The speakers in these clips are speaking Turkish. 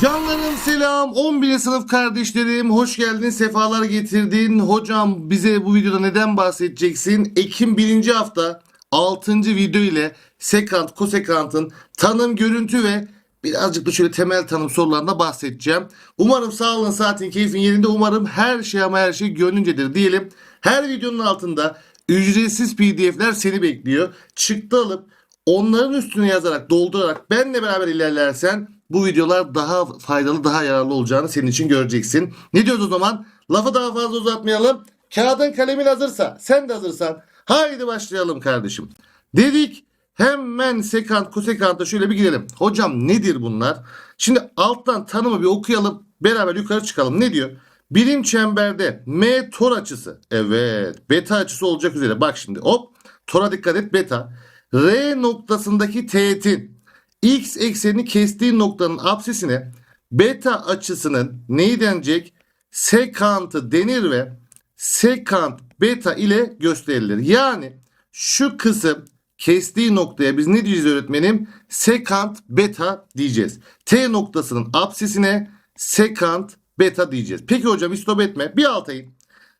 Canlarım selam 11. sınıf kardeşlerim hoş geldin sefalar getirdin hocam bize bu videoda neden bahsedeceksin Ekim 1. hafta 6. video ile sekant kosekantın tanım görüntü ve birazcık da şöyle temel tanım sorularında bahsedeceğim Umarım sağlığın saatin keyfin yerinde umarım her şey ama her şey gönlüncedir diyelim Her videonun altında ücretsiz pdf'ler seni bekliyor çıktı alıp onların üstüne yazarak doldurarak benle beraber ilerlersen bu videolar daha faydalı daha yararlı olacağını senin için göreceksin. Ne diyoruz o zaman? Lafı daha fazla uzatmayalım. Kağıdın kalemin hazırsa sen de hazırsan haydi başlayalım kardeşim. Dedik hemen sekant kosekanta şöyle bir gidelim. Hocam nedir bunlar? Şimdi alttan tanımı bir okuyalım beraber yukarı çıkalım. Ne diyor? Birim çemberde M tor açısı. Evet beta açısı olacak üzere. Bak şimdi hop tora dikkat et beta. R noktasındaki teğetin x eksenini kestiği noktanın apsisine beta açısının neyi denecek? Sekantı denir ve sekant beta ile gösterilir. Yani şu kısım kestiği noktaya biz ne diyeceğiz öğretmenim? Sekant beta diyeceğiz. T noktasının apsisine sekant beta diyeceğiz. Peki hocam istop etme. Bir alta in.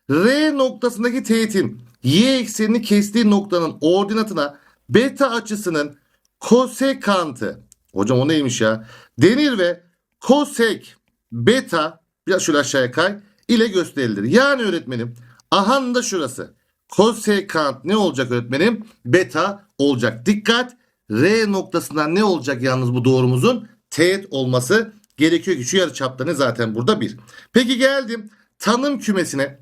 R noktasındaki teğetin y eksenini kestiği noktanın ordinatına beta açısının kosekantı hocam o neymiş ya denir ve kosek beta biraz şöyle aşağıya kay ile gösterilir. Yani öğretmenim ahan da şurası kosekant ne olacak öğretmenim beta olacak. Dikkat R noktasından ne olacak yalnız bu doğrumuzun teğet olması gerekiyor ki şu yarı çapta ne zaten burada bir. Peki geldim tanım kümesine.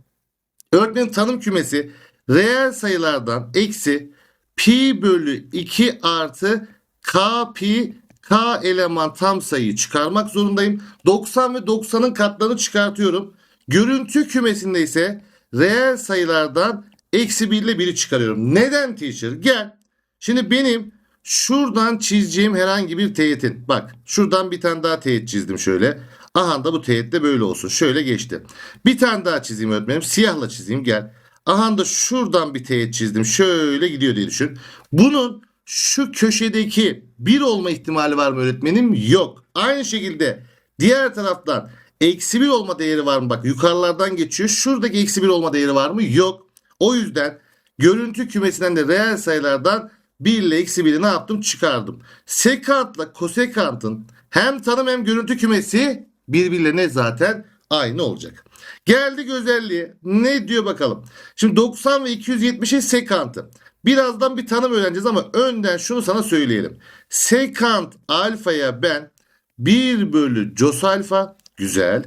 Öğretmenin tanım kümesi reel sayılardan eksi pi bölü 2 artı k pi k eleman tam sayıyı çıkarmak zorundayım. 90 ve 90'ın katlarını çıkartıyorum. Görüntü kümesinde ise reel sayılardan eksi 1 ile 1'i çıkarıyorum. Neden teacher? Gel. Şimdi benim şuradan çizeceğim herhangi bir teğetin. Bak şuradan bir tane daha teğet çizdim şöyle. Aha da bu teğet de böyle olsun. Şöyle geçti. Bir tane daha çizeyim öğretmenim. Siyahla çizeyim gel. Aha da şuradan bir teğet çizdim. Şöyle gidiyor diye düşün. Bunun şu köşedeki bir olma ihtimali var mı öğretmenim? Yok. Aynı şekilde diğer taraftan eksi bir olma değeri var mı? Bak yukarılardan geçiyor. Şuradaki eksi bir olma değeri var mı? Yok. O yüzden görüntü kümesinden de reel sayılardan 1 ile eksi 1'i ne yaptım? Çıkardım. Sekantla kosekantın hem tanım hem görüntü kümesi birbirlerine zaten aynı olacak. Geldik özelliğe. Ne diyor bakalım. Şimdi 90 ve 270'in sekantı. Birazdan bir tanım öğreneceğiz ama önden şunu sana söyleyelim. Sekant alfaya ben 1 bölü cos alfa güzel.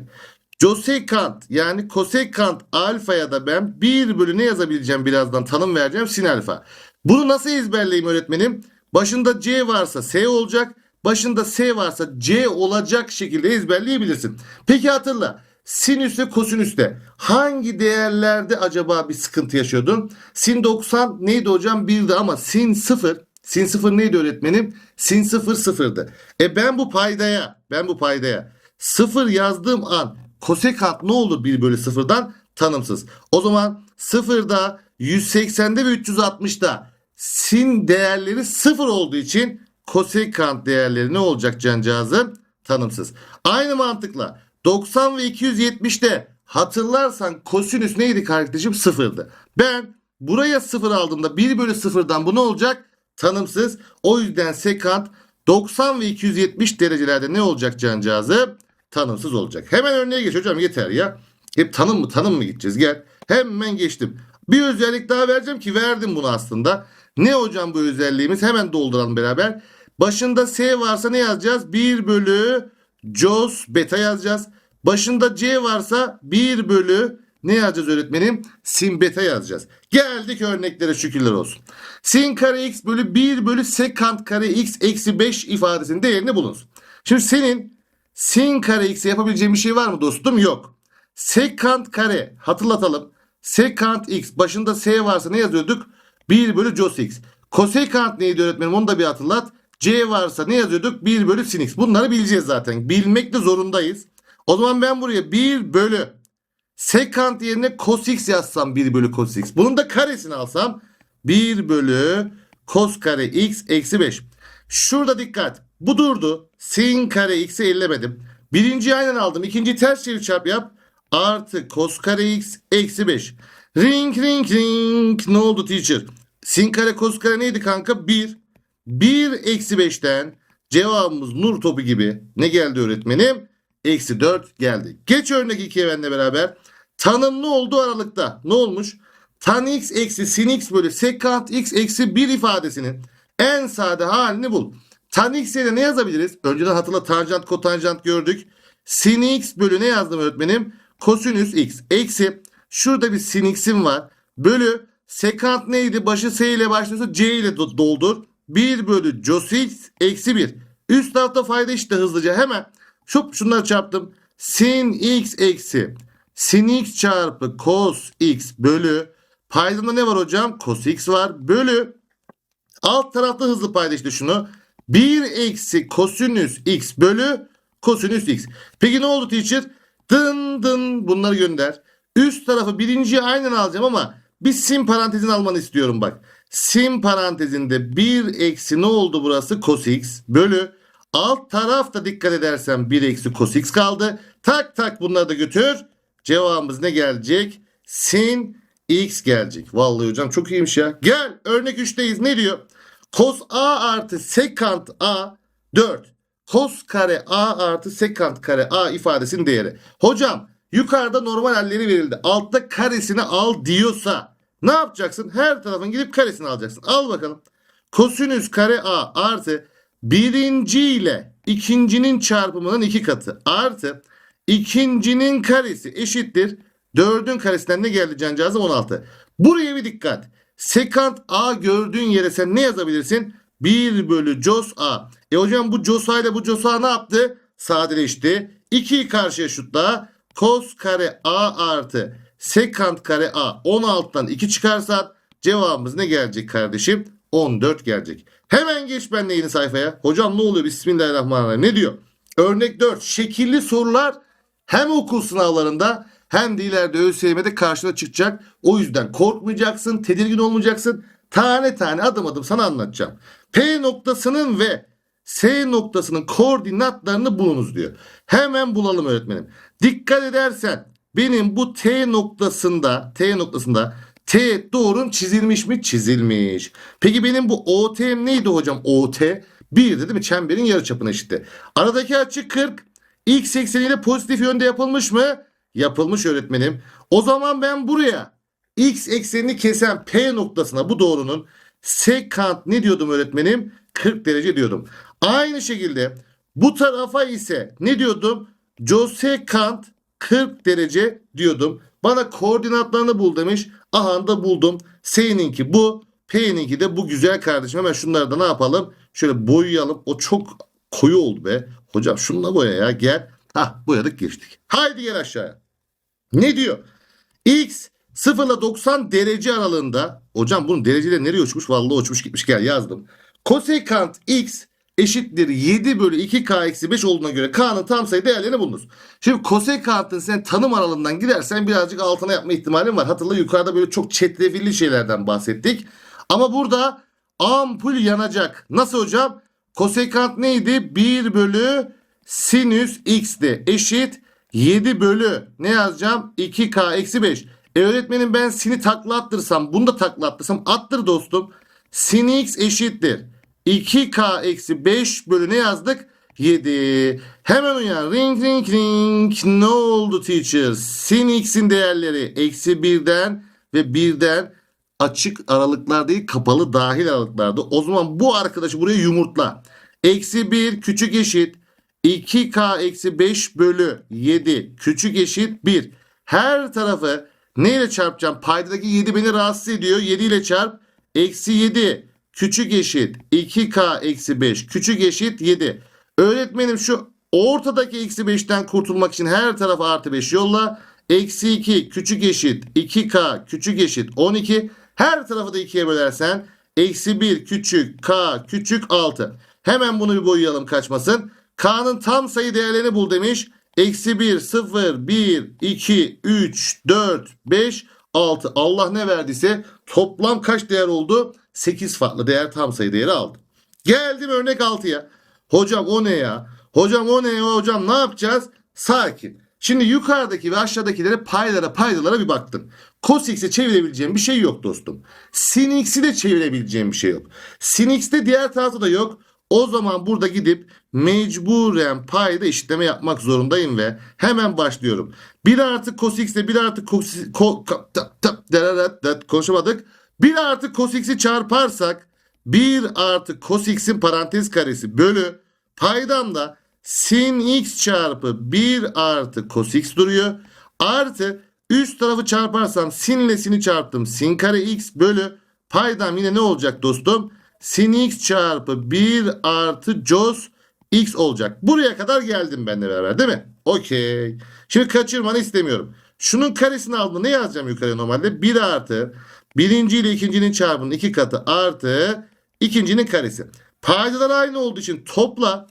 Cosekant yani kosekant alfaya da ben 1 bölü ne yazabileceğim birazdan tanım vereceğim sin alfa. Bunu nasıl ezberleyeyim öğretmenim? Başında C varsa S olacak. Başında S varsa C olacak şekilde ezberleyebilirsin. Peki hatırla. Sinüs ve kosinüste hangi değerlerde acaba bir sıkıntı yaşıyordun? Sin 90 neydi hocam? 1'di ama sin 0 sin 0 neydi öğretmenim? Sin 0 sıfırdı. E ben bu paydaya ben bu paydaya 0 yazdığım an kosekant ne olur 1 bölü 0'dan? Tanımsız. O zaman 0'da 180'de ve 360'da sin değerleri 0 olduğu için kosekant değerleri ne olacak cancağızım? Tanımsız. Aynı mantıkla 90 ve 270'te hatırlarsan kosinüs neydi kardeşim? Sıfırdı. Ben buraya sıfır aldığımda 1 bölü sıfırdan bu ne olacak? Tanımsız. O yüzden sekant 90 ve 270 derecelerde ne olacak cancağızım? Tanımsız olacak. Hemen örneğe geç hocam yeter ya. Hep tanım mı tanım mı gideceğiz gel. Hemen geçtim. Bir özellik daha vereceğim ki verdim bunu aslında. Ne hocam bu özelliğimiz? Hemen dolduralım beraber. Başında S varsa ne yazacağız? 1 bölü Jos beta yazacağız. Başında C varsa 1 bölü ne yazacağız öğretmenim? Sin beta yazacağız. Geldik örneklere şükürler olsun. Sin kare x bölü 1 bölü sekant kare x eksi 5 ifadesinin değerini bulunsun. Şimdi senin sin kare x'e yapabileceğin bir şey var mı dostum? Yok. Sekant kare hatırlatalım. Sekant x başında s varsa ne yazıyorduk? 1 bölü cos x. Kosekant neydi öğretmenim onu da bir hatırlat. C varsa ne yazıyorduk? 1 bölü sin x. Bunları bileceğiz zaten. Bilmek de zorundayız. O zaman ben buraya 1 bölü sekant yerine cos x yazsam 1 bölü cos x. Bunun da karesini alsam 1 bölü cos kare x eksi 5. Şurada dikkat. Bu durdu. Sin kare x'i ellemedim. Birinciyi aynen aldım. İkinciyi ters çevir çarp yap. Artı cos kare x eksi 5. Ring ring ring. Ne oldu teacher? Sin kare cos kare neydi kanka? 1. 1 eksi 5'ten cevabımız nur topu gibi. Ne geldi öğretmenim? Eksi 4 geldi. Geç örnek 2'ye benimle beraber. Tanımlı olduğu aralıkta ne olmuş? Tan x eksi sin x bölü sekant x eksi 1 ifadesinin en sade halini bul. Tan x yerine ne yazabiliriz? Önceden hatırla tanjant kotanjant gördük. Sin x bölü ne yazdım öğretmenim? Kosinüs x eksi şurada bir sin x'im var. Bölü sekant neydi? Başı s ile başlıyorsa c ile do- doldur. 1 bölü cos x eksi 1. Üst tarafta fayda işte hızlıca hemen. Şup şunları çarptım. Sin x eksi sin x çarpı cos x bölü paydada ne var hocam? Cos x var bölü alt tarafta hızlı payda işte şunu. 1 eksi kosinüs x bölü kosinüs x. Peki ne oldu teacher? Dın dın bunları gönder. Üst tarafı birinciyi aynen alacağım ama bir sin parantezini almanı istiyorum bak. Sin parantezinde 1 eksi ne oldu burası? Cos x bölü alt tarafta dikkat edersen 1 eksi cos x kaldı. Tak tak bunları da götür. Cevabımız ne gelecek? Sin x gelecek. Vallahi hocam çok iyiymiş ya. Gel örnek 3'teyiz. Ne diyor? Cos a artı sekant a 4. Cos kare a artı sekant kare a ifadesinin değeri. Hocam yukarıda normal halleri verildi. Altta karesini al diyorsa ne yapacaksın? Her tarafın gidip karesini alacaksın. Al bakalım. Kosinüs kare a artı birinci ile ikincinin çarpımının iki katı artı ikincinin karesi eşittir. Dördün karesinden ne geldi cancağızım 16. Buraya bir dikkat. Sekant a gördüğün yere sen ne yazabilirsin? 1 bölü cos a. E hocam bu cos a ile bu cos a ne yaptı? Sadeleşti. 2'yi karşıya şutla. Cos kare a artı sekant kare a. 16'dan 2 çıkarsan cevabımız ne gelecek kardeşim? 14 gelecek. Hemen geç benimle yeni sayfaya. Hocam ne oluyor? Bismillahirrahmanirrahim. Ne diyor? Örnek 4. Şekilli sorular hem okul sınavlarında hem de ileride ÖSYM'de karşına çıkacak. O yüzden korkmayacaksın, tedirgin olmayacaksın. Tane tane adım adım sana anlatacağım. P noktasının ve S noktasının koordinatlarını bulunuz diyor. Hemen bulalım öğretmenim. Dikkat edersen benim bu T noktasında T noktasında T doğrun çizilmiş mi? Çizilmiş. Peki benim bu OT'm neydi hocam? OT 1'di değil mi? Çemberin yarıçapına eşitti. Aradaki açı 40. X ekseniyle pozitif yönde yapılmış mı? Yapılmış öğretmenim. O zaman ben buraya x eksenini kesen P noktasına bu doğrunun sekant ne diyordum öğretmenim? 40 derece diyordum. Aynı şekilde bu tarafa ise ne diyordum? Cosekant 40 derece diyordum. Bana koordinatlarını bul demiş. Aha da buldum. S'ninki bu. P'ninki de bu güzel kardeşim. Hemen şunları da ne yapalım? Şöyle boyayalım. O çok koyu oldu be. Hocam şununla boya ya gel. Hah boyadık geçtik. Haydi gel aşağıya. Ne diyor? X 0 ile 90 derece aralığında. Hocam bunun dereceleri nereye uçmuş? Vallahi uçmuş gitmiş gel yazdım. Kosekant x eşittir 7 bölü 2k eksi 5 olduğuna göre k'nın tam sayı değerlerini bulunuz. Şimdi kosekantın sen tanım aralığından gidersen birazcık altına yapma ihtimalin var. Hatırla yukarıda böyle çok çetrefilli şeylerden bahsettik. Ama burada ampul yanacak. Nasıl hocam? Kosekant neydi? 1 bölü sinüs x'ti. Eşit 7 bölü ne yazacağım? 2k eksi 5. E öğretmenim ben sini takla attırsam bunu da takla attırsam attır dostum. Sin x eşittir. 2k eksi 5 bölü ne yazdık? 7. Hemen uyan. Ring ring ring. Ne oldu teacher? Sin x'in değerleri eksi 1'den ve 1'den açık aralıklar değil kapalı dahil aralıklarda. O zaman bu arkadaşı buraya yumurtla. Eksi 1 küçük eşit 2k eksi 5 bölü 7 küçük eşit 1. Her tarafı neyle çarpacağım? Paydadaki 7 beni rahatsız ediyor. 7 ile çarp. Eksi 7 küçük eşit 2k eksi 5 küçük eşit 7. Öğretmenim şu ortadaki eksi 5'ten kurtulmak için her tarafa artı 5 yolla. Eksi 2 küçük eşit 2k küçük eşit 12. Her tarafı da 2'ye bölersen eksi 1 küçük k küçük 6. Hemen bunu bir boyayalım kaçmasın. K'nın tam sayı değerlerini bul demiş. Eksi 1, 0, 1, 2, 3, 4, 5, 6. Allah ne verdiyse toplam kaç değer oldu? 8 farklı değer tam sayı değeri aldı. Geldim örnek 6'ya. Hocam o ne ya? Hocam o ne hocam ne yapacağız? Sakin. Şimdi yukarıdaki ve aşağıdakilere paylara paydalara bir baktın. Cos x'e çevirebileceğim bir şey yok dostum. Sin x'i de çevirebileceğim bir şey yok. Sin x'te diğer tarafta da yok. O zaman burada gidip mecburen payda eşitleme yapmak zorundayım ve hemen başlıyorum. 1 artı cos x ile 1 artı cos, ko, ka- ta- ta- dararat- dat- konuşamadık. 1 artı cos x'i çarparsak 1 artı cos x'in parantez karesi bölü paydamda sin x çarpı 1 artı cos x duruyor. Artı üst tarafı çarparsam sin ile sin'i çarptım. Sin kare x bölü paydam yine ne olacak dostum? Sin x çarpı 1 artı cos x olacak. Buraya kadar geldim benimle beraber değil mi? Okey. Şimdi kaçırmanı istemiyorum. Şunun karesini aldım. Ne yazacağım yukarıya normalde? 1 artı birinci ile ikincinin çarpımının iki katı artı ikincinin karesi. Paydalar aynı olduğu için topla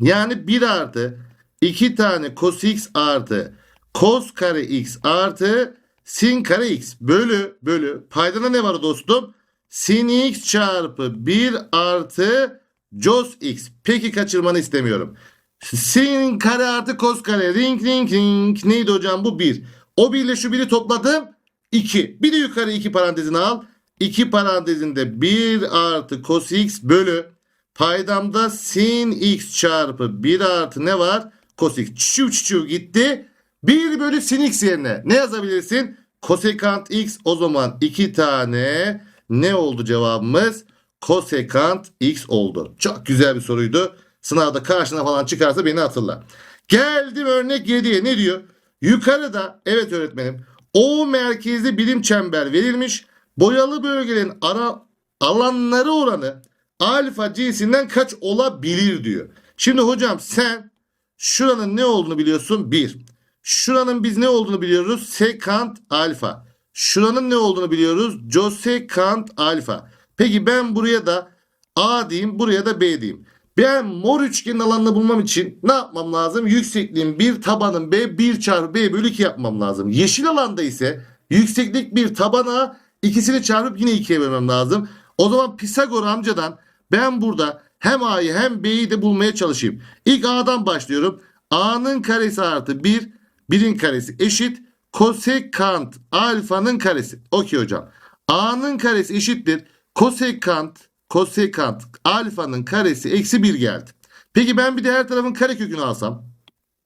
yani 1 artı 2 tane cos x artı cos kare x artı sin kare x bölü bölü paydada ne var dostum? Sin x çarpı 1 artı cos x. Peki kaçırmanı istemiyorum. Sin kare artı cos kare ring ring ring neydi hocam bu 1. O 1 ile şu 1'i topladım 2. Bir de yukarı 2 parantezini al. 2 parantezinde 1 artı cos x bölü paydamda sin x çarpı 1 artı ne var? Cos x. Çiçu çiçu gitti. 1 bölü sin x yerine ne yazabilirsin? Kosekant x o zaman 2 tane ne oldu cevabımız? Kosekant x oldu. Çok güzel bir soruydu. Sınavda karşına falan çıkarsa beni hatırla. Geldim örnek 7'ye ne diyor? Yukarıda evet öğretmenim O merkezli birim çember verilmiş. Boyalı bölgenin ara alanları oranı alfa cinsinden kaç olabilir diyor. Şimdi hocam sen şuranın ne olduğunu biliyorsun? 1. Şuranın biz ne olduğunu biliyoruz? Sekant alfa. Şuranın ne olduğunu biliyoruz? Cosekant alfa. Peki ben buraya da A diyeyim, buraya da B diyeyim. Ben mor üçgenin alanını bulmam için ne yapmam lazım? Yüksekliğin 1, tabanın B, 1 çarpı B bölü 2 yapmam lazım. Yeşil alanda ise yükseklik 1, taban A, ikisini çarpıp yine 2'ye bölmem lazım. O zaman Pisagor amcadan ben burada hem A'yı hem B'yi de bulmaya çalışayım. İlk A'dan başlıyorum. A'nın karesi artı 1, 1'in karesi eşit. Kosekant alfanın karesi. Okey hocam. A'nın karesi eşittir. Kosekant, kosekant alfanın karesi eksi 1 geldi. Peki ben bir de her tarafın karekökünü alsam.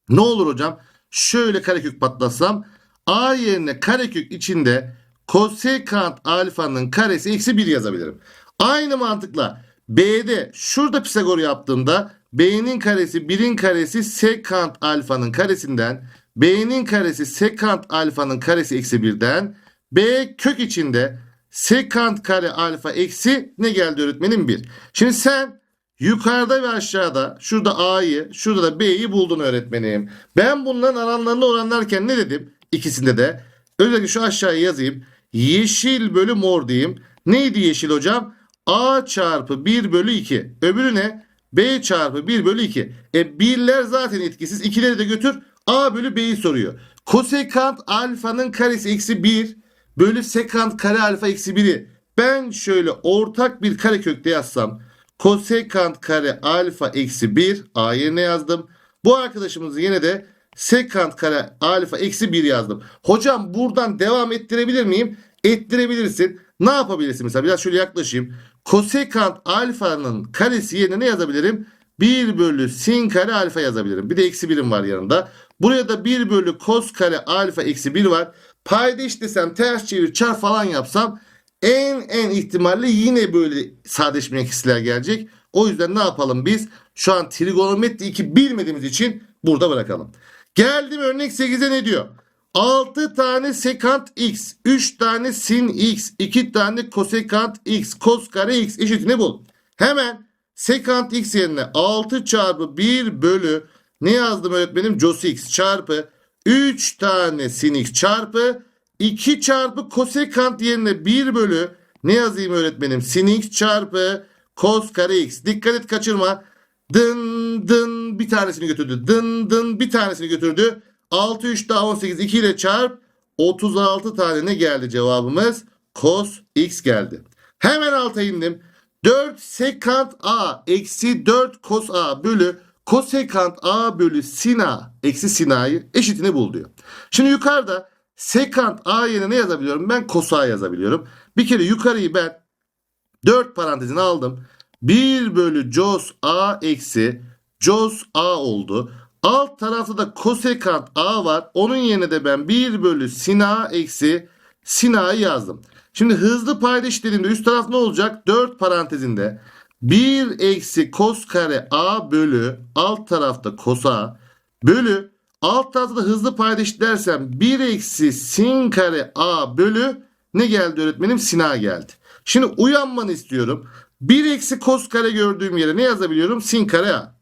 Ne olur hocam? Şöyle karekök patlatsam. A yerine karekök içinde kosekant alfanın karesi eksi 1 yazabilirim. Aynı mantıkla B'de şurada Pisagor yaptığımda B'nin karesi 1'in karesi sekant alfanın karesinden B'nin karesi sekant alfanın karesi eksi 1'den B kök içinde sekant kare alfa eksi ne geldi öğretmenim 1. Şimdi sen yukarıda ve aşağıda şurada A'yı şurada da B'yi buldun öğretmenim. Ben bunların alanlarını oranlarken ne dedim? İkisinde de. Özellikle şu aşağıya yazayım. Yeşil bölü mor diyeyim. Neydi yeşil hocam? A çarpı 1 bölü 2. Öbürü ne? B çarpı 1 bölü 2. E birler zaten etkisiz. İkileri de götür. A bölü B'yi soruyor. Kosekant alfanın karesi eksi 1 bölü sekant kare alfa eksi 1'i. Ben şöyle ortak bir karekökte yazsam. Kosekant kare alfa eksi 1 A yerine yazdım. Bu arkadaşımızı yine de sekant kare alfa eksi 1 yazdım. Hocam buradan devam ettirebilir miyim? Ettirebilirsin. Ne yapabilirsin mesela? Biraz şöyle yaklaşayım. Kosekant alfanın karesi yerine ne yazabilirim? 1 bölü sin kare alfa yazabilirim. Bir de eksi birim var yanında. Buraya da 1 bölü kos kare alfa eksi 1 var. Payda işlesem ters çevir çarp falan yapsam en en ihtimalle yine böyle sadeleşmeyen kesirler gelecek. O yüzden ne yapalım biz? Şu an trigonometri 2 bilmediğimiz için burada bırakalım. Geldim örnek 8'e ne diyor? 6 tane sekant x, 3 tane sin x, 2 tane kosekant x, kos kare x eşitini bul. Hemen sekant x yerine 6 çarpı 1 bölü ne yazdım öğretmenim? Cos x çarpı 3 tane sin x çarpı 2 çarpı kosekant yerine 1 bölü ne yazayım öğretmenim? Sin x çarpı kos kare x. Dikkat et kaçırma. Dın dın bir tanesini götürdü. Dın dın bir tanesini götürdü. 6 3 daha 18 2 ile çarp 36 tane ne geldi cevabımız? Cos x geldi. Hemen alta indim. 4 sekant a eksi 4 cos a bölü kosekant a bölü sin a eksi sin a'yı eşitini bul diyor. Şimdi yukarıda sekant a yerine ne yazabiliyorum? Ben kos a yazabiliyorum. Bir kere yukarıyı ben 4 parantezine aldım. 1 bölü cos a eksi cos a oldu. Alt tarafta da kosekant a var. Onun yerine de ben 1 bölü sin a eksi sin a'yı yazdım. Şimdi hızlı payda eşitlediğimde üst taraf ne olacak? 4 parantezinde 1 eksi kos kare a bölü alt tarafta kos a bölü alt tarafta hızlı payda eşitlersem 1 eksi sin kare a bölü ne geldi öğretmenim? Sin a geldi. Şimdi uyanmanı istiyorum. 1 eksi kos kare gördüğüm yere ne yazabiliyorum? Sin kare a.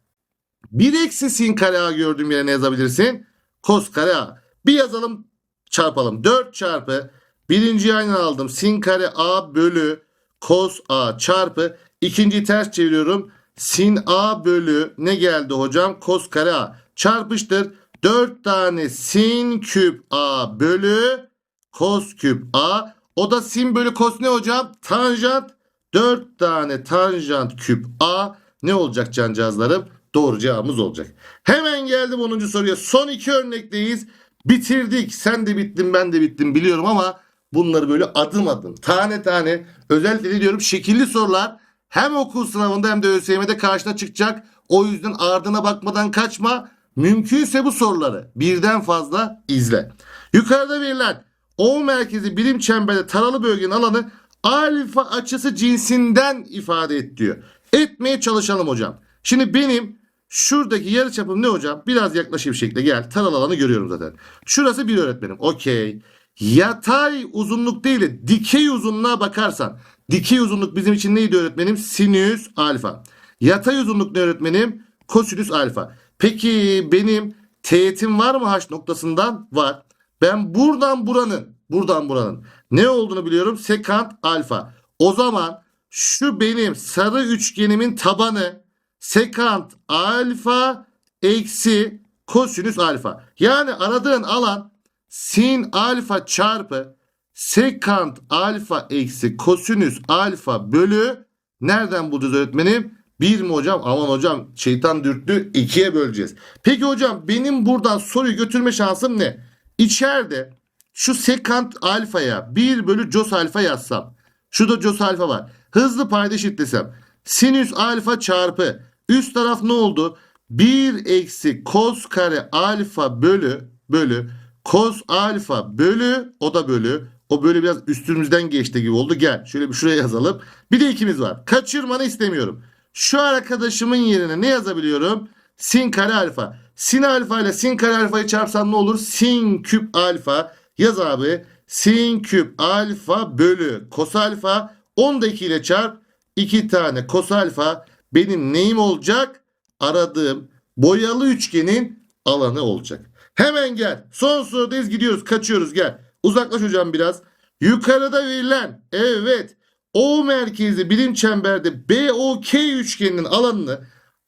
1 eksi sin kare a gördüğüm yere ne yazabilirsin? Kos kare a. Bir yazalım çarpalım. 4 çarpı birinciyi aynen aldım. Sin kare a bölü kos a çarpı ikinciyi ters çeviriyorum. Sin a bölü ne geldi hocam? Kos kare a. Çarpıştır. 4 tane sin küp a bölü kos küp a. O da sin bölü kos ne hocam? Tanjant. 4 tane tanjant küp a ne olacak cancağızlarım? Doğru cevabımız olacak. Hemen geldim 10. soruya. Son iki örnekteyiz. Bitirdik. Sen de bittin ben de bittim biliyorum ama bunları böyle adım adım tane tane özellikle diyorum şekilli sorular hem okul sınavında hem de ÖSYM'de karşına çıkacak. O yüzden ardına bakmadan kaçma. Mümkünse bu soruları birden fazla izle. Yukarıda verilen O merkezi birim çemberde taralı bölgenin alanı alfa açısı cinsinden ifade et diyor. Etmeye çalışalım hocam. Şimdi benim şuradaki yarıçapım ne hocam? Biraz yaklaşayım şekilde gel. Taralı alanı görüyorum zaten. Şurası bir öğretmenim. Okey. Yatay uzunluk değil de dikey uzunluğa bakarsan. Dikey uzunluk bizim için neydi öğretmenim? Sinüs alfa. Yatay uzunluk ne öğretmenim? Kosinüs alfa. Peki benim teğetim var mı H noktasından? Var. Ben buradan buranın, buradan buranın ne olduğunu biliyorum. Sekant alfa. O zaman şu benim sarı üçgenimin tabanı sekant alfa eksi kosinüs alfa. Yani aradığın alan sin alfa çarpı sekant alfa eksi kosinüs alfa bölü nereden bulacağız öğretmenim? 1 mi hocam? Aman hocam şeytan dürttü 2'ye böleceğiz. Peki hocam benim buradan soruyu götürme şansım ne? İçeride şu sekant alfaya 1 bölü cos alfa yazsam. Şurada cos alfa var. Hızlı payda eşitlesem. Sinüs alfa çarpı üst taraf ne oldu? 1 eksi kos kare alfa bölü bölü kos alfa bölü o da bölü o böyle biraz üstümüzden geçti gibi oldu. Gel şöyle bir şuraya yazalım. Bir de ikimiz var. Kaçırmanı istemiyorum. Şu arkadaşımın yerine ne yazabiliyorum? Sin kare alfa. Sin alfa ile sin kare alfayı çarpsam ne olur? Sin küp alfa. Yaz abi. Sin küp alfa bölü kos alfa. 10 da 2 ile çarp. 2 tane kos alfa benim neyim olacak? Aradığım boyalı üçgenin alanı olacak. Hemen gel. Son sorudayız gidiyoruz. Kaçıyoruz gel. Uzaklaş hocam biraz. Yukarıda verilen evet O merkezi birim çemberde BOK üçgeninin alanını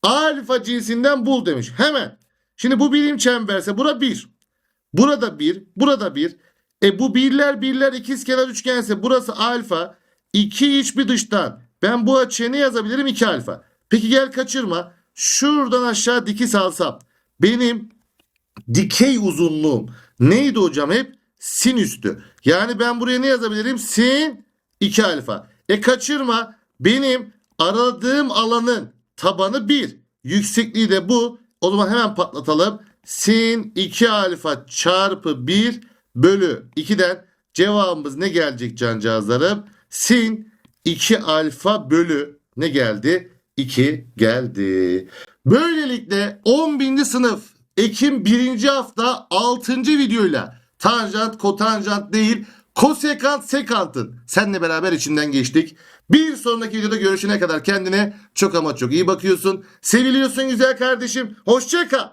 alfa cinsinden bul demiş. Hemen. Şimdi bu birim çemberse bura 1. Burada 1. Burada 1. E bu birler birler ikizkenar üçgense burası alfa. 2 iç bir dıştan. Ben bu açıya ne yazabilirim? 2 alfa. Peki gel kaçırma. Şuradan aşağı dikiz alsam. Benim dikey uzunluğum neydi hocam hep? Sin üstü. Yani ben buraya ne yazabilirim? Sin 2 alfa. E kaçırma. Benim aradığım alanın tabanı 1. Yüksekliği de bu. O zaman hemen patlatalım. Sin 2 alfa çarpı 1 bölü 2'den cevabımız ne gelecek cancağızlarım? Sin 2 alfa bölü ne geldi? 2 geldi. Böylelikle 11. sınıf Ekim 1. hafta 6. videoyla tanjant kotanjant değil kosekant sekantın seninle beraber içinden geçtik. Bir sonraki videoda görüşene kadar kendine çok ama çok iyi bakıyorsun. Seviliyorsun güzel kardeşim. Hoşça kal.